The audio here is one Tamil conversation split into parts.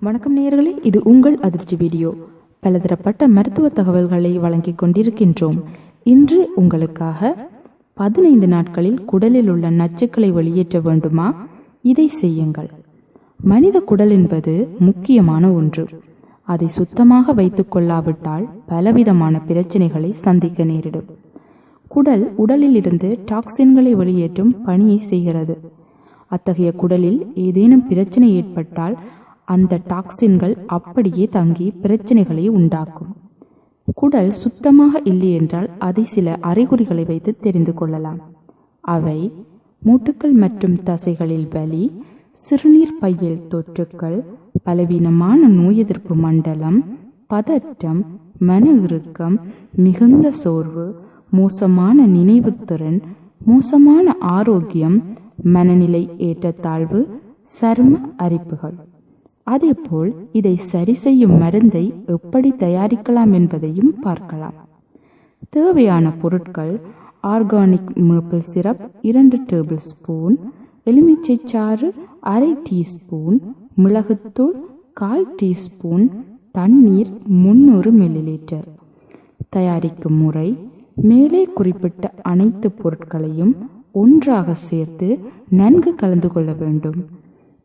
வணக்கம் நேயர்களே இது உங்கள் அதிர்ச்சி வீடியோ. பலதரப்பட்ட மருத்துவ தகவல்களை வழங்கிக் கொண்டிருக்கின்றோம். இன்று உங்களுக்காக பதினைந்து நாட்களில் குடலில் உள்ள நச்சுக்களை வெளியேற்ற வேண்டுமா? இதை செய்யுங்கள். மனித குடல் என்பது முக்கியமான ஒன்று. அதை சுத்தமாக வைத்துக் கொள்ளாவிட்டால் பலவிதமான பிரச்சனைகளை சந்திக்க நேரிடும். குடல் உடலில் இருந்து டாக்சின்களை வெளியேற்றும் பணியை செய்கிறது. அத்தகைய குடலில் ஏதேனும் பிரச்சனை ஏற்பட்டால் அந்த டாக்சின்கள் அப்படியே தங்கி பிரச்சனைகளை உண்டாக்கும். குடல் சுத்தமாக இல்லை என்றால் அதை சில அறிகுறிகளை வைத்து தெரிந்து கொள்ளலாம். அவை மூட்டுக்கள் மற்றும் தசைகளில் வலி சிறுநீர் பையில் தொற்றுக்கள் பலவீனமான நோய் எதிர்ப்பு மண்டலம் பதற்றம் மன இறுக்கம் மிகுந்த சோர்வு மோசமான நினைவுத்திறன் மோசமான ஆரோக்கியம் மனநிலை ஏற்றத்தாழ்வு சர்ம அரிப்புகள். அதேபோல் இதை சரி செய்யும் மருந்தை எப்படி தயாரிக்கலாம் என்பதையும் பார்க்கலாம். தேவையான பொருட்கள் ஆர்கானிக் மேப்பிள் சிரப் இரண்டு டேபிள் ஸ்பூன் எலுமிச்சை சாறு அரை டீஸ்பூன் மிளகுத்தூள் கால் டீஸ்பூன் தண்ணீர் முந்நூறு மில்லிலிட்டர். தயாரிக்கும் முறை மேலே குறிப்பிட்ட அனைத்து பொருட்களையும் ஒன்றாக சேர்த்து நன்கு கலந்து கொள்ள வேண்டும்.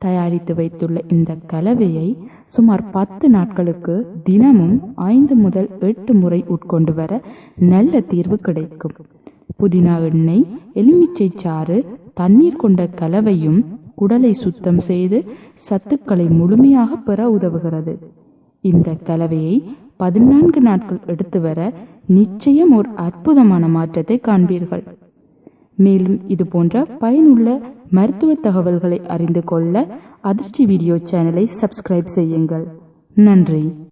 தயாரித்து வைத்துள்ள இந்த கலவையை சுமார் பத்து நாட்களுக்கு தினமும் ஐந்து முதல் எட்டு முறை உட்கொண்டு வர நல்ல தீர்வு கிடைக்கும். புதினா எண்ணெய் எலுமிச்சை சாறு தண்ணீர் கொண்ட கலவையும் உடலை சுத்தம் செய்து சத்துக்களை முழுமையாக பெற உதவுகிறது. இந்த கலவையை பதினான்கு நாட்கள் எடுத்து வர நிச்சயம் ஒரு அற்புதமான மாற்றத்தை காண்பீர்கள். மேலும் இது போன்ற பயனுள்ள மருத்துவ தகவல்களை அறிந்து கொள்ள அதிர்ஷ்டி வீடியோ சேனலை சப்ஸ்கிரைப் செய்யுங்கள். நன்றி.